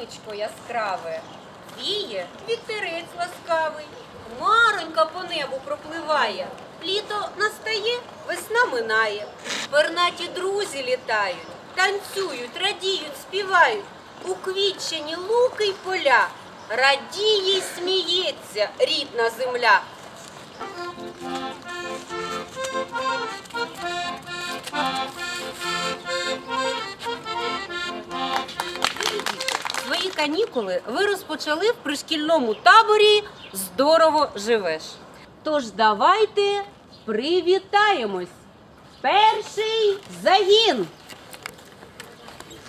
сонечко яскраве, віє вітерець ласкавий, хмаронька по небу пропливає. Літо настає, весна минає. Пернаті друзі літають, танцюють, радіють, співають. У Уквітчені луки й поля. Радіє й сміється рідна земля. Канікули ви розпочали в пришкільному таборі Здорово живеш. Тож давайте привітаємось. Перший загін.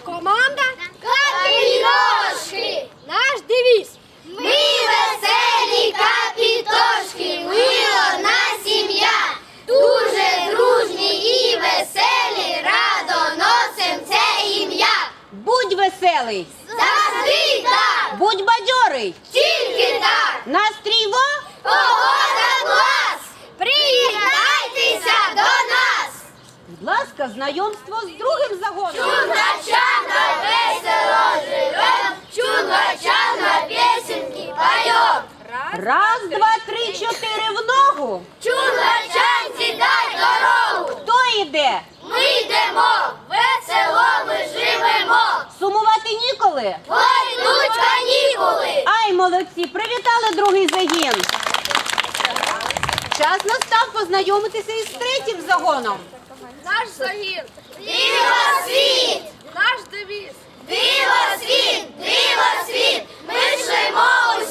Команда Капітошки! Наш девіз! Ми веселі капітошки, ми одна сім'я, дуже дружні і веселі, радо носим це ім'я. Будь веселий, Завжди так, будь бадьорий. тільки так, Настрій во погода клас! Приєднайтеся до нас! Будь ласка, знайомство з другим загоном. Чунга-чанга весело живем, чунга-чанга песенки поем. Раз, два, три, чотири в ногу. Чунга-чанці дай дорогу. Хто йде? Ми йдемо, весело ми живемо. Сумувати ніколи. Ай, молодці, привітали другий загін. Час настав познайомитися із третім загоном. Наш загін, Диво світ, наш девіз. диво світ, диво світ. Ми жимо. усім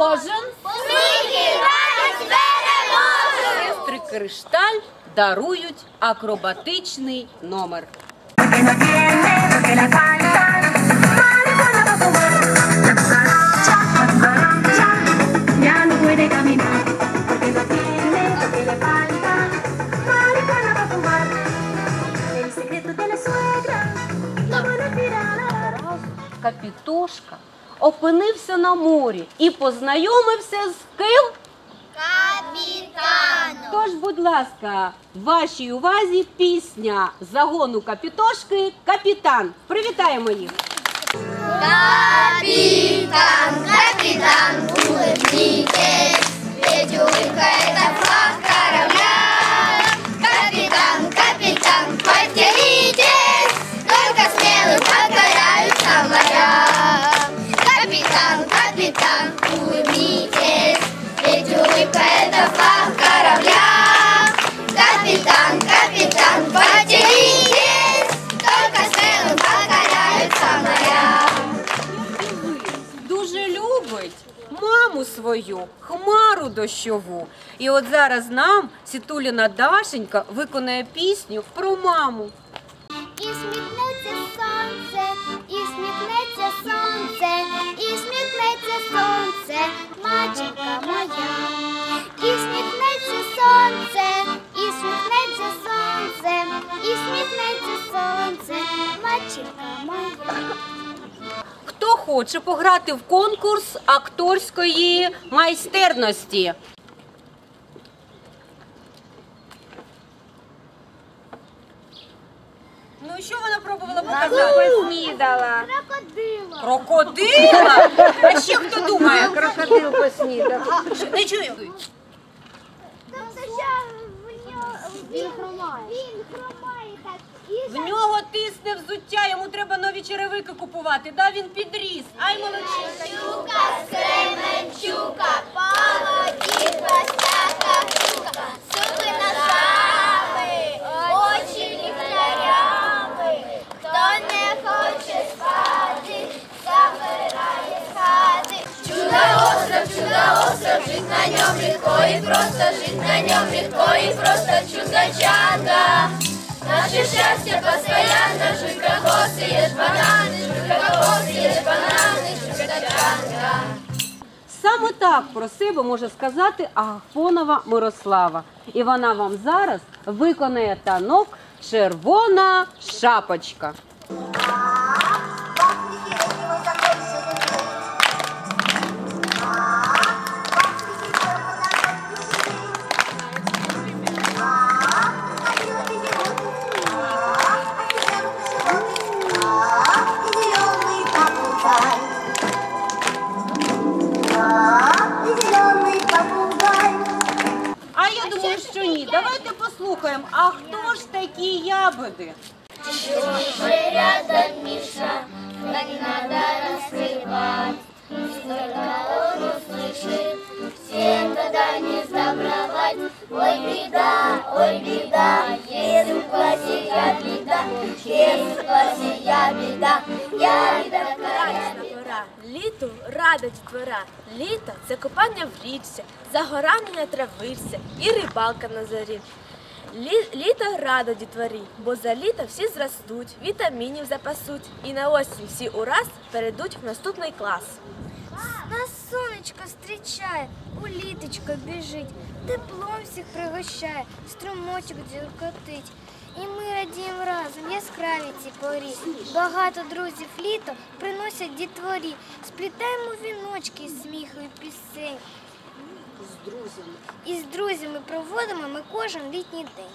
кожен. Сміх і радість переможемо. Сестри Кришталь дарують акробатичний номер. porque опинився на морі і познайомився з ким? Капітану. Тож, будь ласка, вашій увазі пісня загону Капітошки Капітан. Привітаємо їх! Капитан, хмару дощову. І от зараз нам Сітуліна Дашенька виконає пісню про маму. І сміхнеться сонце, і сміхнеться сонце, і сміхнеться сонце, маченька моя. Хоче пограти в конкурс акторської майстерності? Ну і що вона пробувала показати? Поснідала. Крокодила. Крокодила? А ще хто думає? Крокодил поснідав. Не чую. Тобто я в нього... Він хромає. Він хромає так. І В нього тисне взуття, йому треба нові черевики купувати. Да, він підріс. Ай, молодчинка. Щука з Кременчука, полоті хвостяка штука, зуби ножами, очі ліхтарями. Хто не хоче спати, забирає хати. Чудо-остров, чудо-остров, жить на нем легко и просто, жить на нем легко и просто, чудо-чанга. Наше счастье постоянно, жуй кокос, ешь бананы, жуй кокос, ешь бананы, чудо-чанга. Саме так про себе може сказати Агафонова Мирослава. І вона вам зараз виконає танок Червона шапочка. А хто ж такі ябеди? Мы рядом, Миша, так надо раскрывать. Только он услышит, всем тогда не сдобровать. Ой, беда, ой, беда, если классе я беда, если классе я беда, я беда, я беда. Пора. Літо рада дітвора. Літо це купання в річці, загорання на травичці і рибалка на зорі. Лі, літо радо дітворі, бо за літо всі зростуть, вітамінів запасуть, і на осінь всі ураз перейдуть в наступний клас. Нас сонечко зустрічає, у літочко біжить, теплом всіх пригощає, струмочок дзюркотить. І ми радіємо разом, яскраві ці порі. Багато друзів літо приносять дітворі, сплітаємо віночки з сміху і пісень. І з друзями проводимо ми кожен літній день.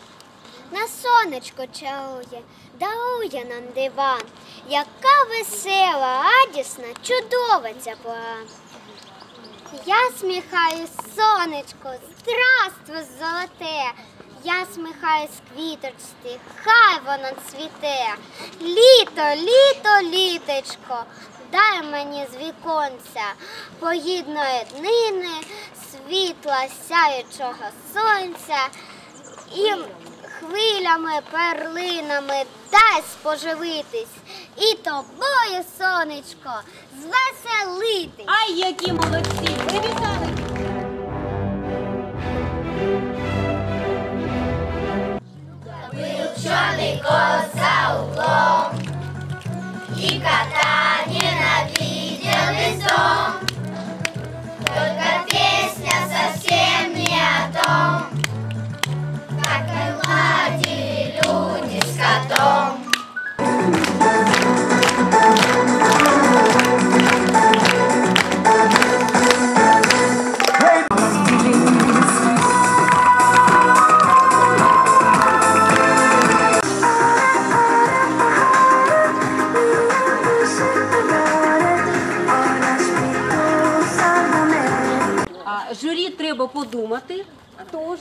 На сонечко чарує, дарує нам диван. Яка весела, радісна, чудова ця пора. Я сміхаюсь, сонечко, здравствуй, золоте. Я сміхаюсь квіточці, хай вона цвіте. Літо, літо, літочко, дай мені з віконця погідної днини, світла сяючого сонця і хвилями, перлинами дай споживитись, і тобою, сонечко, звеселитись. Ай, які молодці! Привітали! Econômico Salcom e Catar А треба подумати. Тож,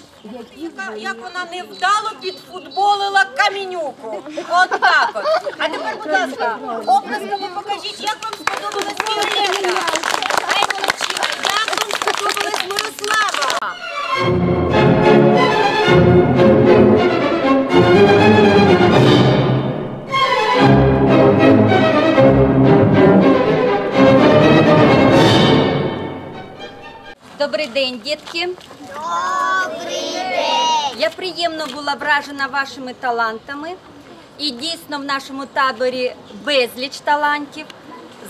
як вона невдало підфутболила камінюку. От так от. А тепер, будь ласка, оплесками покажіть, як вам сподобалась Віолетта. Ай, молодчина, як вам сподобалась Мирослава. день, дітки. Добрий день! Я приємно була вражена вашими талантами. І дійсно в нашому таборі безліч талантів.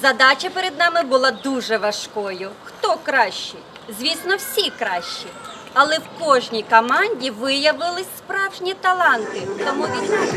Задача перед нами була дуже важкою. Хто кращий? Звісно, всі кращі. Але в кожній команді виявились справжні таланти. Тому від нас.